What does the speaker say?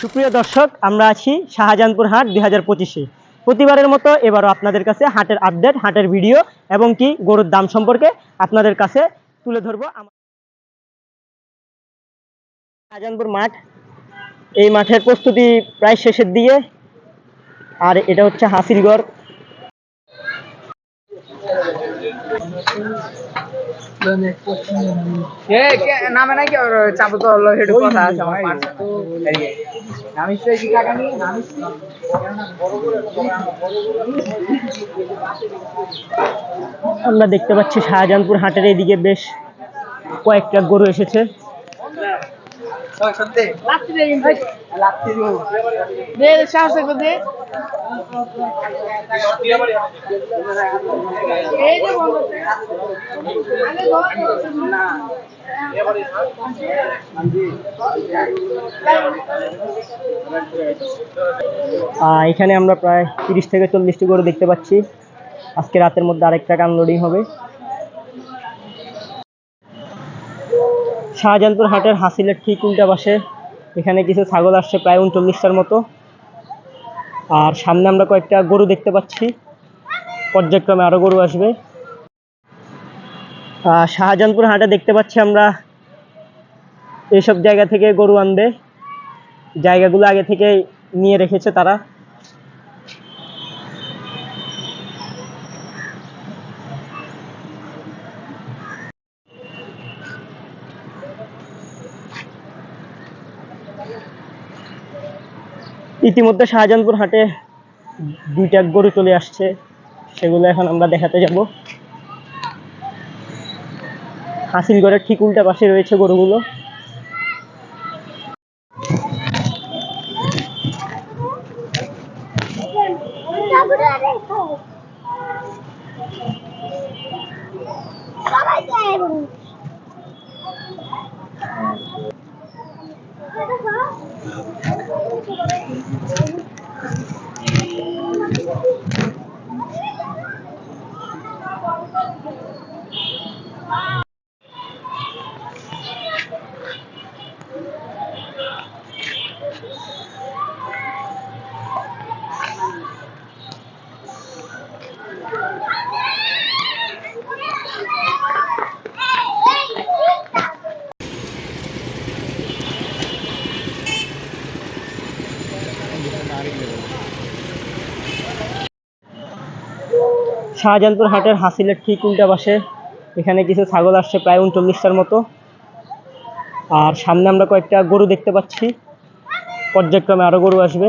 সুপ্রিয় দর্শক, আমরা আছি শাহজাহানপুর হাট দুই হাজার পঁচিশে। প্রতিবারের মতো এবারও আপনাদের কাছে হাটের আপডেট, হাটের ভিডিও এবং কি গরুর দাম সম্পর্কে আপনাদের কাছে তুলে ধরবো। শাহজাহানপুর মাঠ, এই মাঠের প্রস্তুতি প্রায় শেষের দিকে। আর এটা হচ্ছে হাসিলগড়। এ কে নামে নাকি ওর চাপু তো হলো হেডু কথা আছে আমার নামিস কি টাকা নিয়ে নামিস? আমরা দেখতে পাচ্ছি শাহজাহানপুর হাটের এইদিকে বেশ কয়েকটা গরু এসেছে। সত্যি? লাত্তি দে কিন্তু লাত্তি দিও দে সাহস করে দে। এই যে বন্ধ আরে না। আহ, এখানে আমরা প্রায় তিরিশ থেকে চল্লিশটি গরু দেখতে পাচ্ছি। আজকে রাতের মধ্যে আরেকটা আনলোডিং হবে। শাহজাহানপুর হাটের হাসিলের ঠিক উল্টা পাশে এখানে কিছু ছাগল আসছে প্রায় উনচল্লিশটার মতো। আর সামনে আমরা কয়েকটা গরু দেখতে পাচ্ছি। পর্যায়ক্রমে আরও গরু আসবে। শাহজাহানপুর হাটে দেখতে পাচ্ছি আমরা এইসব জায়গা থেকে গরু আনবে। জায়গাগুলো আগে থেকে নিয়ে রেখেছে তারা। ইতিমধ্যে শাহজাহানপুর হাটে দুইটা গরু চলে আসছে। সেগুলো এখন আমরা দেখাতে যাব। হাসিলগড়ের ঠিক উল্টা পাশে রয়েছে গরুগুলো। Wow. শাহজাহানপুর হাটের হাসিলের ঠিক উল্টা পাশে এখানে কিছু ছাগল আসছে প্রায় উনচল্লিশটার মতো। আর সামনে আমরা কয়েকটা গরু দেখতে পাচ্ছি। পর্যায়ক্রমে আরও গরু আসবে।